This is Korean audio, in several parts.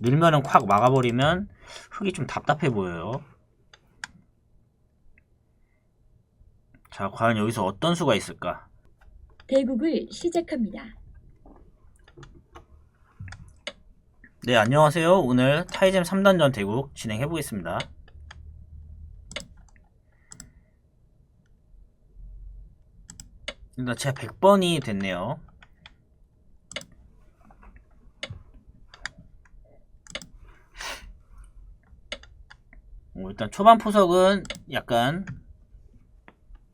늘면은 콱 막아버리면 흙이 좀 답답해 보여요. 자, 과연 여기서 어떤 수가 있을까? 대국을 시작합니다. 네, 안녕하세요. 오늘 타이젠 3단전 대국 진행해 보겠습니다. 일단 제가 100번이 됐네요. 어, 일단 초반 포석은 약간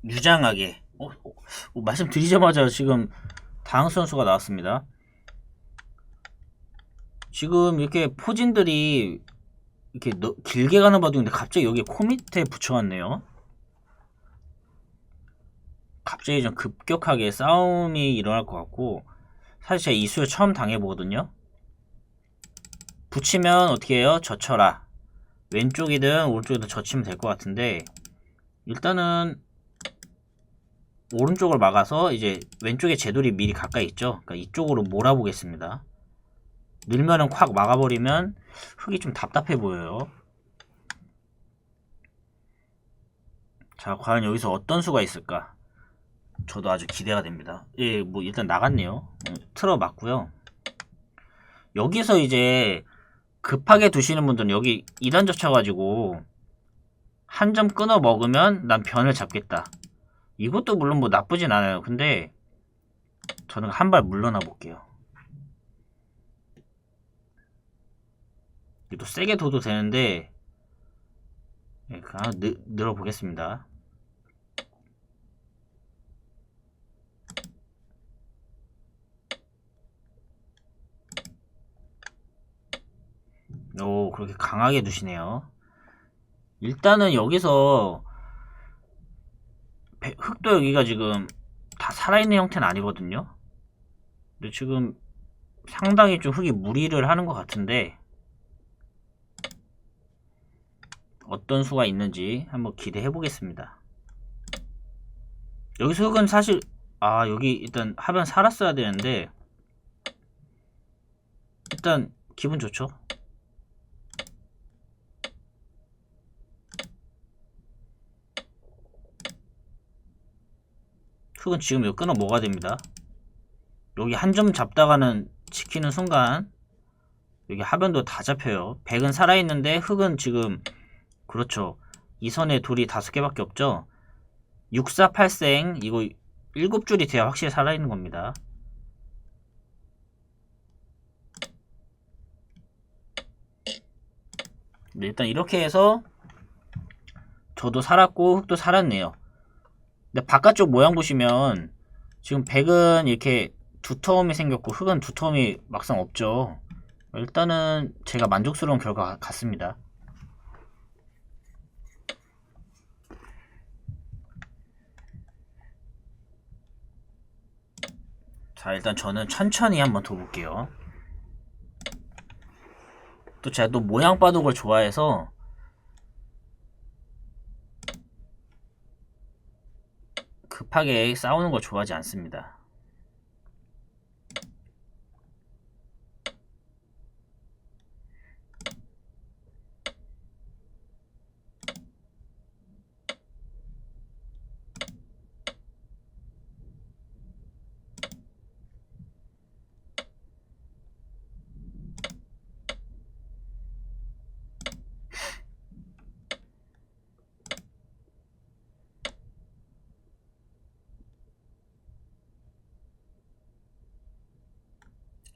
유장하게 어, 어, 어, 말씀드리자마자 지금 다항 선수가 나왔습니다. 지금 이렇게 포진들이 이렇게 너- 길게 가는 바둑인데 갑자기 여기 코 밑에 붙여왔네요. 갑자기 좀 급격하게 싸움이 일어날 것 같고 사실 제가 이수를 처음 당해보거든요. 붙이면 어떻게 해요? 젖혀라. 왼쪽이든 오른쪽이든 젖히면 될 것 같은데 일단은 오른쪽을 막아서 이제 왼쪽에 제돌이 미리 가까이 있죠. 그러니까 이쪽으로 몰아보겠습니다. 늘면은 콱 막아버리면 흙이 좀 답답해 보여요. 자, 과연 여기서 어떤 수가 있을까? 저도 아주 기대가 됩니다. 예, 뭐 일단 나갔네요. 음, 틀어 맞고요. 여기서 이제 급하게 두시는 분들은 여기 2단 젖혀가지고 한 점 끊어 먹으면 난 변을 잡겠다. 이것도 물론 뭐 나쁘진 않아요. 근데 저는 한 발 물러나 볼게요. 또 세게 둬도 되는데 예, 그냥 늘, 늘어 보겠습니다. 오 그렇게 강하게 두시네요. 일단은 여기서 배- 흙도 여기가 지금 다 살아있는 형태는 아니거든요. 근데 지금 상당히 좀 흙이 무리를 하는 것 같은데 어떤 수가 있는지 한번 기대해 보겠습니다. 여기서 흙은 사실 아 여기 일단 하변 살았어야 되는데 일단 기분 좋죠. 흙은 지금 이거 끊어 먹어야 됩니다. 여기 한 점 잡다가는 지키는 순간 여기 하변도 다 잡혀요. 백은 살아있는데 흙은 지금 그렇죠. 이 선에 돌이 다섯 개밖에 없죠. 648생 이거 일곱 줄이 돼야 확실히 살아있는 겁니다. 네, 일단 이렇게 해서 저도 살았고 흙도 살았네요. 근데 바깥쪽 모양 보시면 지금 백은 이렇게 두터움이 생겼고 흙은 두터움이 막상 없죠. 일단은 제가 만족스러운 결과 같습니다. 자 일단 저는 천천히 한번 둬볼게요. 또 제가 또 모양 바둑을 좋아해서 급하게 싸우는 걸 좋아하지 않습니다.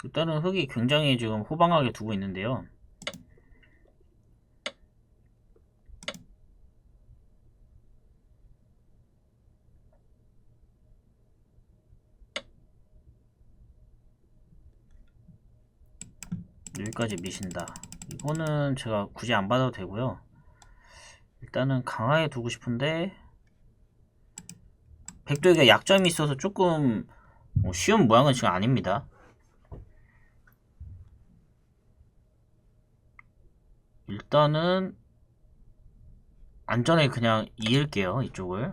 일단은 흙이 굉장히 지금 호방하게 두고 있는데요. 여기까지 미신다. 이거는 제가 굳이 안 받아도 되고요. 일단은 강하게 두고 싶은데 백도에게 약점이 있어서 조금 뭐 쉬운 모양은 지금 아닙니다. 일단은 안전에 그냥 이을게요 이쪽을.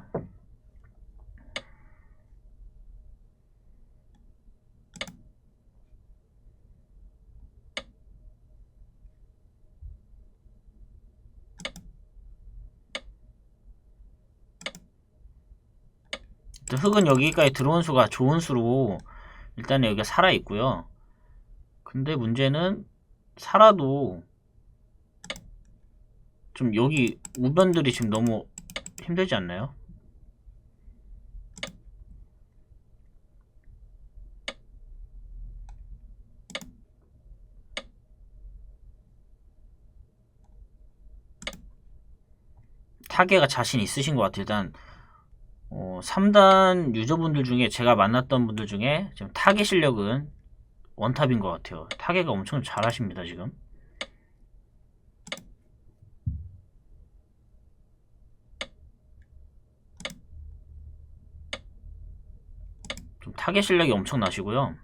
흙은 여기까지 들어온 수가 좋은 수로 일단 여기가 살아있고요. 근데 문제는 살아도 좀 여기 우변들이 지금 너무 힘들지 않나요? 타겟가 자신 있으신 것 같아요. 일단 어, 3단 유저분들 중에 제가 만났던 분들 중에 지금 타겟 실력은 원탑인 것 같아요. 타겟가 엄청 잘하십니다 지금. 타겟 실력이 엄청 나시고요.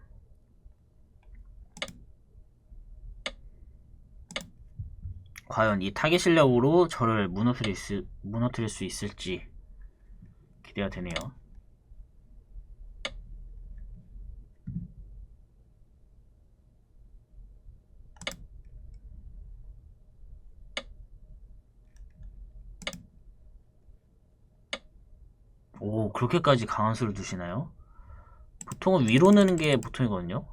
과연 이 타겟 실력으로 저를 무너뜨릴 수, 무너뜨릴 수 있을지 기대가 되네요. 오, 그렇게까지 강한 수를 두시나요? 보통은 위로 넣는 게 보통이거든요.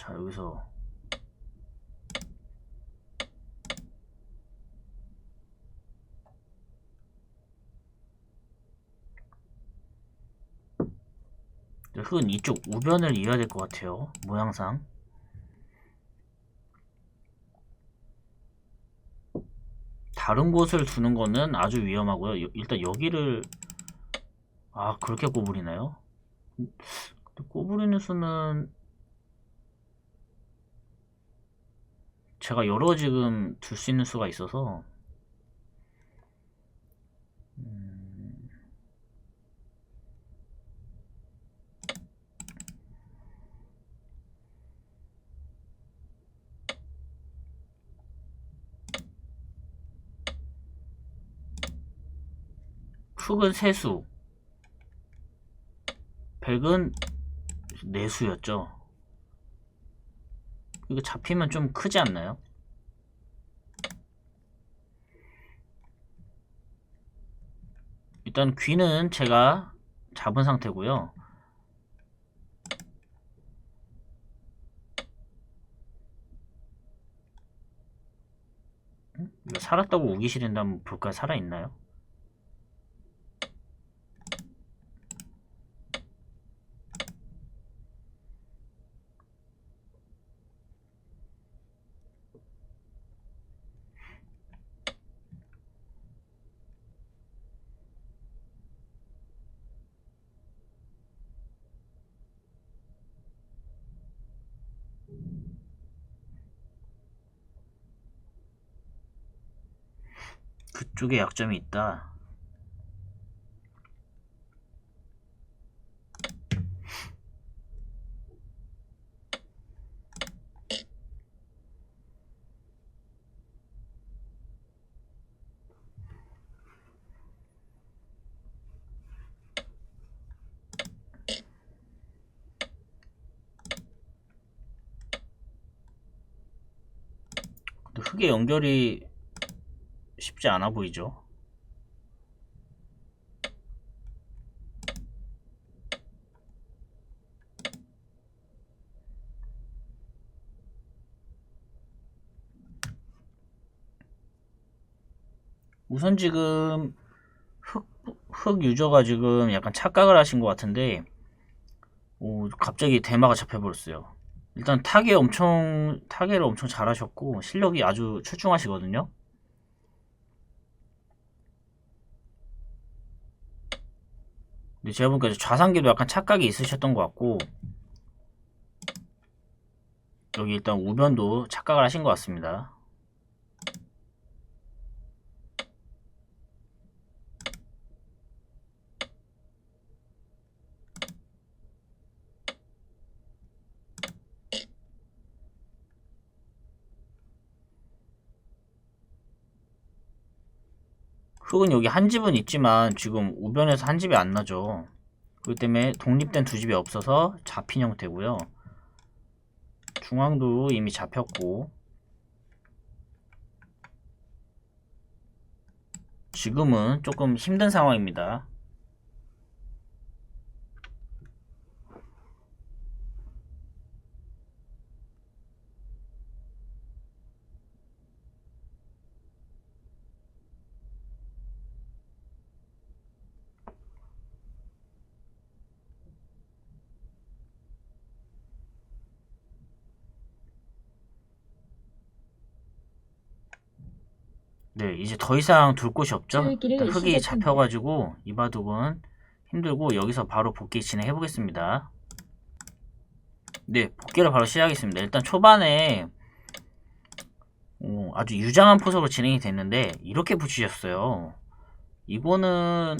자, 여기서 흙은 이쪽 우변을 이어야 될 것 같아요. 모양상. 다른 곳을 두는 거는 아주 위험하고요. 여- 일단 여기를 아 그렇게 꼬부리나요? 꼬부리는 수는 제가 여러 지금 둘 수 있는 수가 있어서 흙은 세수 백은 내수였죠. 이거 잡히면 좀 크지 않나요? 일단 귀는 제가 잡은 상태고요. 살았다고 우기시린다 한번 볼까요? 살아있나요? 쪽에 약점이 있다. 흙의 연결이 쉽지 않아 보이죠? 우선 지금 흙, 흙 유저가 지금 약간 착각을 하신 것 같은데 오, 갑자기 대마가 잡혀버렸어요. 일단 타겟 엄청 타겟을 엄청 잘하셨고 실력이 아주 출중하시거든요. 근데 제가 보니까 좌상기도 약간 착각이 있으셨던 것 같고 여기 일단 우변도 착각을 하신 것 같습니다. 흙은 여기 한 집은 있지만 지금 우변에서 한 집이 안 나죠. 그렇기 때문에 독립된 두 집이 없어서 잡힌 형태고요. 중앙도 이미 잡혔고 지금은 조금 힘든 상황입니다. 네, 이제 더 이상 둘 곳이 없죠? 일단 흙이. 잡혀가지고 이 바둑은 힘들고 여기서 바로 복귀 진행해 보겠습니다. 네, 복귀를 바로 시작하겠습니다. 일단 초반에 어, 아주 유장한 포석으로 진행이 됐는데 이렇게 붙이셨어요. 이거는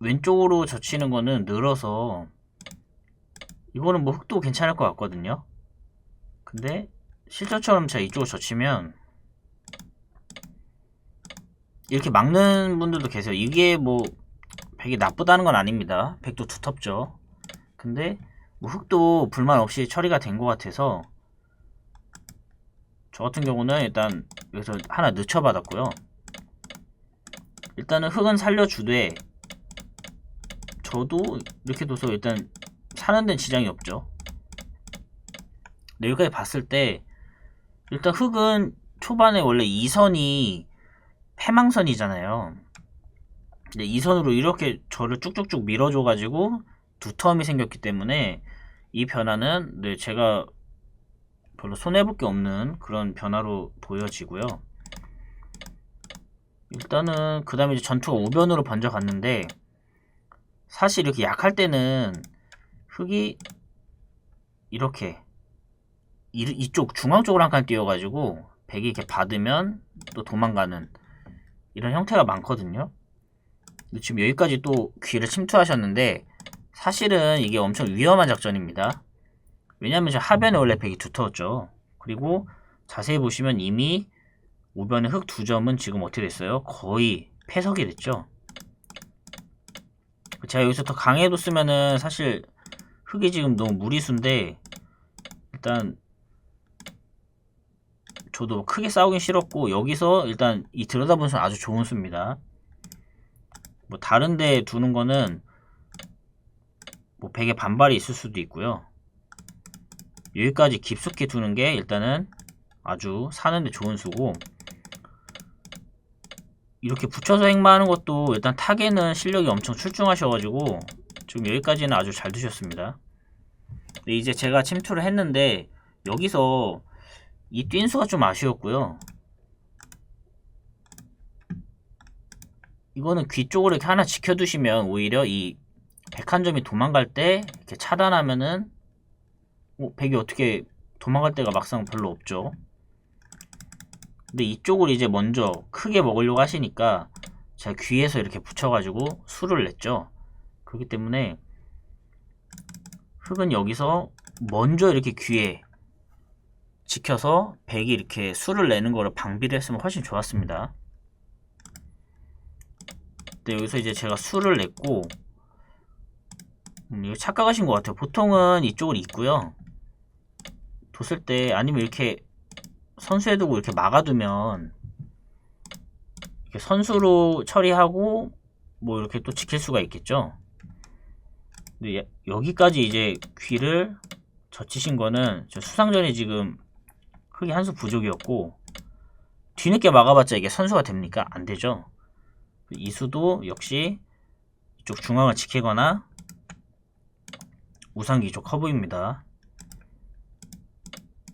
왼쪽으로 젖히는 거는 늘어서 이거는 뭐 흙도 괜찮을 것 같거든요. 근데 실전처럼 제가 이쪽으로 젖히면 이렇게 막는 분들도 계세요. 이게 뭐 백이 나쁘다는 건 아닙니다. 백도 두텁죠. 근데 뭐 흙도 불만 없이 처리가 된 것 같아서 저 같은 경우는 일단 여기서 하나 늦춰 받았고요. 일단은 흙은 살려주되 저도 이렇게 둬서 일단 사는 데는 지장이 없죠. 네, 여기까지 봤을 때 일단 흙은 초반에 원래 2선이 패망선이잖아요. 근데 이 선으로 이렇게 저를 쭉쭉쭉 밀어줘가지고 두터움이 생겼기 때문에 이 변화는 네, 제가 별로 손해볼 게 없는 그런 변화로 보여지고요. 일단은 그 다음에 전투가 우변으로 번져갔는데 사실 이렇게 약할 때는 흙이 이렇게 이, 이쪽 중앙 쪽으로 한 칸 띄워가지고 백이 이렇게 받으면 또 도망가는 이런 형태가 많거든요. 근데 지금 여기까지 또 귀를 침투하셨는데 사실은 이게 엄청 위험한 작전입니다. 왜냐하면 저 하변에 원래 백이 두터웠죠. 그리고 자세히 보시면 이미 우변의 흙 두 점은 지금 어떻게 됐어요? 거의 패석이 됐죠. 제가 여기서 더 강해뒀으면은 사실 흙이 지금 너무 무리수인데 일단 저도 크게 싸우긴 싫었고 여기서 일단 이 들여다보는 수는 아주 좋은 수입니다. 뭐 다른 데 두는 거는 뭐 백에 반발이 있을 수도 있고요. 여기까지 깊숙이 두는 게 일단은 아주 사는데 좋은 수고 이렇게 붙여서 행마하는 것도 일단 타겟은 실력이 엄청 출중하셔가지고 지금 여기까지는 아주 잘 두셨습니다. 이제 제가 침투를 했는데 여기서 이 뛴수가 좀 아쉬웠고요. 이거는 귀 쪽으로 이렇게 하나 지켜두시면 오히려 이 백한점이 도망갈 때 이렇게 차단하면은 어, 백이 어떻게 도망갈 데가 막상 별로 없죠. 근데 이쪽을 이제 먼저 크게 먹으려고 하시니까 제가 귀에서 이렇게 붙여가지고 수를 냈죠. 그렇기 때문에 흙은 여기서 먼저 이렇게 귀에 지켜서 백이 이렇게 수를 내는 거를 방비를 했으면 훨씬 좋았습니다. 근데 여기서 이제 제가 수를 냈고 음, 착각하신 것 같아요. 보통은 이쪽을 있고요. 뒀을 때 아니면 이렇게 선수에 두고 이렇게 막아두면 이렇게 선수로 처리하고 뭐 이렇게 또 지킬 수가 있겠죠. 근데 야- 여기까지 이제 귀를 젖히신 거는 저 수상전이 지금 크게 한수 부족이었고 뒤늦게 막아봤자 이게 선수가 됩니까? 안 되죠. 이 수도 역시 이쪽 중앙을 지키거나 우상기 이쪽 커브입니다.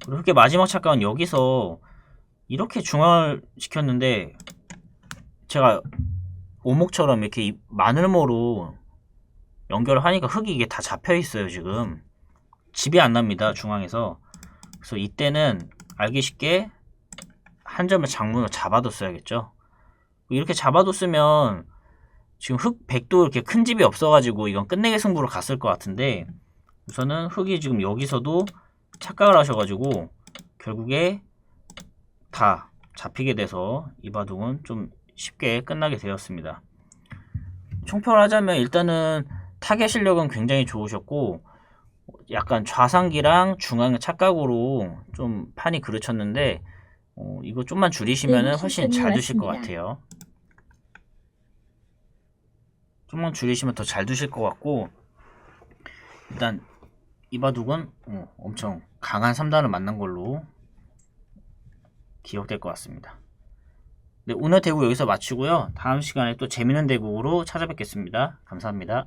그리고 그렇게 마지막 착각은 여기서 이렇게 중앙을 지켰는데 제가 오목처럼 이렇게 이 마늘모로 연결을 하니까 흙이 이게 다 잡혀 있어요 지금 집이 안 납니다 중앙에서 그래서 이때는 알기 쉽게 한 점을 장문으로 잡아뒀어야겠죠 이렇게 잡아뒀으면 지금 흙 100도 이렇게 큰 집이 없어가지고 이건 끝내기 승부로 갔을 것 같은데 우선은 흙이 지금 여기서도 착각을 하셔가지고 결국에 다 잡히게 돼서 이 바둑은 좀 쉽게 끝나게 되었습니다. 총평을 하자면 일단은 타겟 실력은 굉장히 좋으셨고 약간 좌상기랑 중앙의 착각으로 좀 판이 그르쳤는데 어, 이거 좀만 줄이시면 네, 훨씬 잘 두실 것. 같아요. 좀만 줄이시면 더 잘 두실 것 같고 일단 이바둑은 어, 엄청 강한 3단을 만난 걸로 기억될 것 같습니다. 네, 오늘 대구 여기서 마치고요. 다음 시간에 또 재밌는 대국으로 찾아뵙겠습니다. 감사합니다.